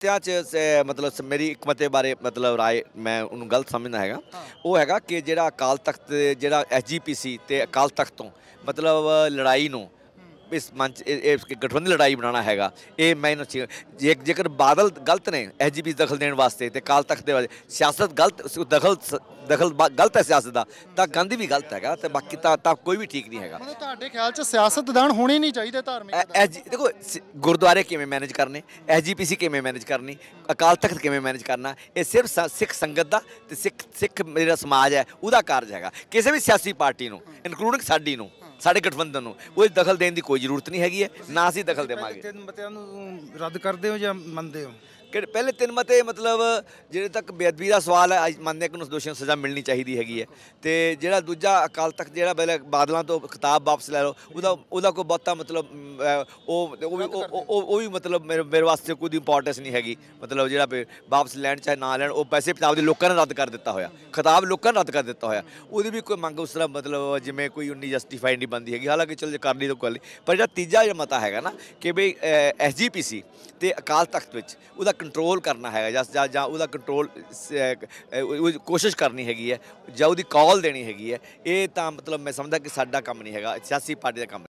ਮਤਿਆਂ ਚ ਮਤਲਬ ਮੇਰੀ ਇੱਕ ਮਤੇ ਬਾਰੇ ਮਤਲਬ ਰਾਏ ਮੈਂ ਉਹਨੂੰ ਗਲਤ ਸਮਝਦਾ ਹੈਗਾ। ਉਹ ਹੈਗਾ ਕਿ ਜਿਹੜਾ ਅਕਾਲ ਤਖਤ ਜਿਹੜਾ ਐਸਜੀਪੀਸੀ ਤੇ ਅਕਾਲ ਤਖਤ ਤੋਂ ਮਤਲਬ ਲੜਾਈ ਨੂੰ ਇਸ ਮੰਚ ਇਹ ਗਠਬੰਧਨ ਲੜਾਈ ਬਣਾਉਣਾ ਹੈਗਾ ਇਹ ਮੈਂ ਜੇ ਜੇਕਰ ਬਾਦਲ ਗਲਤ ਨੇ ਐਸਜੀਪੀ ਦਖਲ ਦੇਣ ਵਾਸਤੇ ਤੇ ਅਕਾਲ ਤਖਤ ਦੇ ਵਾਸਤੇ ਸਿਆਸਤ ਗਲਤ ਸ- ਦਖਲ ਸ- ਦਖਲ ਗਲਤ ਹੈ ਸਿਆਸਤ ਦਾ ਤਾਂ ਗਾਂਧੀ ਵੀ ਗਲਤ ਹੈਗਾ ਤੇ ਬਾਕੀ ਤਾਂ ਤਾਂ ਕੋਈ ਵੀ ਠੀਕ ਨਹੀਂ ਹੈਗਾ। ਤੁਹਾਡੇ ਖਿਆਲ 'ਚ ਸਿਆਸਤਦਾਨ ਹੋਣੇ ਨਹੀਂ ਚਾਹੀਦੇ ਧਾਰਮਿਕ ਜੀ- ਦੇਖੋ ਸ- ਗੁਰਦੁਆਰੇ ਕਿਵੇਂ ਮੈਨੇਜ ਕਰਨੇ ਐਸਜੀਪੀਸੀ ਕਿਵੇਂ ਮੈਨੇਜ ਕਰਨੀ ਅਕਾਲ ਤਖਤ ਕਿਵੇਂ ਮੈਨੇਜ ਕਰਨਾ ਇਹ ਸਿਰਫ ਸ- ਸਿੱਖ ਸੰਗਤ ਦਾ ਤੇ ਸਿੱਖ ਸਿੱਖ ਜਿਹੜਾ ਸਮਾਜ ਹੈ ਉਹਦਾ ਕਾਰਜ ਹੈਗਾ। ਕਿਸੇ ਵੀ ਸਿਆਸੀ ਪਾਰਟੀ ਨੂੰ ਇਨਕਲੂਡਿੰਗ ਸਾਡੀ ਨੂੰ ਸਾਡੇ ਗਠਬੰਧਨ ਨੂੰ। ਉਹ ਦਖਲ ਦੇਣ ਦੀ ਕੋਈ ਜ਼ਰੂਰਤ ਨਹੀਂ ਹੈਗੀ ਹੈ ਨਾ ਅਸੀਂ ਦਖਲ ਦੇਵਾਂਗੇ। ਮਤਿਆਂ ਨੂੰ ਰੱਦ ਕਰਦੇ ਹੋ ਜਾਂ ਮੰਨਦੇ ਹੋ? ਕਿ ਪਹਿਲੇ ਤਿੰਨ ਮਤੇ ਮਤਲਬ ਜਿਹੜੇ ਤੱਕ ਬੇਅਦਬੀ ਦਾ ਸਵਾਲ ਹੈ, ਅੱਜ ਮੰਨਦੇ ਹਾਂ ਕਿ ਉਸ ਦੋਸ਼ੀਆਂ ਨੂੰ ਸਜ਼ਾ ਮਿਲਣੀ ਚਾਹੀਦੀ ਹੈਗੀ ਹੈ। ਤੇ ਜਿਹੜਾ ਦੂਜਾ ਅਕਾਲ ਤਖਤ ਜਿਹੜਾ ਪਹਿਲੇ ਬਾਦਲਾਂ ਤੋਂ ਖਿਤਾਬ ਵਾਪਸ ਲੈ ਲਓ, ਉਹਦਾ ਉਹਦਾ ਕੋਈ ਬਹੁਤਾ ਮਤਲਬ ਉਹ ਉਹ ਵੀ ਮਤਲਬ ਮੇਰੇ ਮੇਰੇ ਵਾਸਤੇ ਕੋਈ ਇੰਪੋਰਟੈਂਸ ਨਹੀਂ ਹੈਗੀ। ਮਤਲਬ ਜਿਹੜਾ ਵਾਪਸ ਲੈਣ ਚਾਹੇ ਨਾ ਲੈਣ, ਉਹ ਪੈਸੇ ਪੰਜਾਬ ਦੇ ਲੋਕਾਂ ਨੇ ਰੱਦ ਕਰ ਦਿੱਤਾ ਹੋਇਆ। ਖਿਤਾਬ ਲੋਕਾਂ ਨੇ ਰੱਦ ਕਰ ਦਿੱਤਾ ਹੋਇਆ। ਉਹਦੀ ਵੀ ਕੋਈ ਮੰਗ ਉਸ ਤਰ੍ਹਾਂ ਮਤਲਬ ਜਿਵੇਂ ਕੋਈ ਉਨੀ ਜਸਟੀਫਾਈਡ ਨਹੀਂ ਬੰਦੀ ਹੈਗੀ। ਹਾਲਾਂਕਿ ਚਲ ਜੇ ਕਰ ਲਈ ਤਾਂ ਕੋਈ ਨਹੀਂ। ਪਰ ਜਿਹੜਾ ਤੀਜਾ ਜਿਹੜਾ ਮਤਾ ਹੈਗਾ ਨਾ, ਕਿ ਬਈ ਐਸਜੀਪੀਸੀ ਤੇ ਅਕਾਲ ਤਖਤ ਵਿੱਚ ਉਹਦਾ ਕੰਟਰੋਲ ਕਰਨਾ ਹੈਗਾ ਜਾਂ- ਜਾਂ ਉਹਦਾ ਕੰਟਰੋਲ ਕੋਸ਼ਿਸ਼ ਕਰਨੀ ਹੈਗੀ ਹੈ, ਜਾਂ ਉਹਦੀ ਕਾਲ ਦੇਣੀ ਹੈਗੀ ਹੈ, ਇਹ ਤਾਂ ਮਤਲਬ ਮੈਂ ਸਮਝਦਾ ਕਿ ਸਾਡਾ ਕੰਮ ਨਹੀਂ ਹੈਗਾ, ਸਿਆਸੀ ਪਾਰਟੀ ਦਾ ਕੰਮ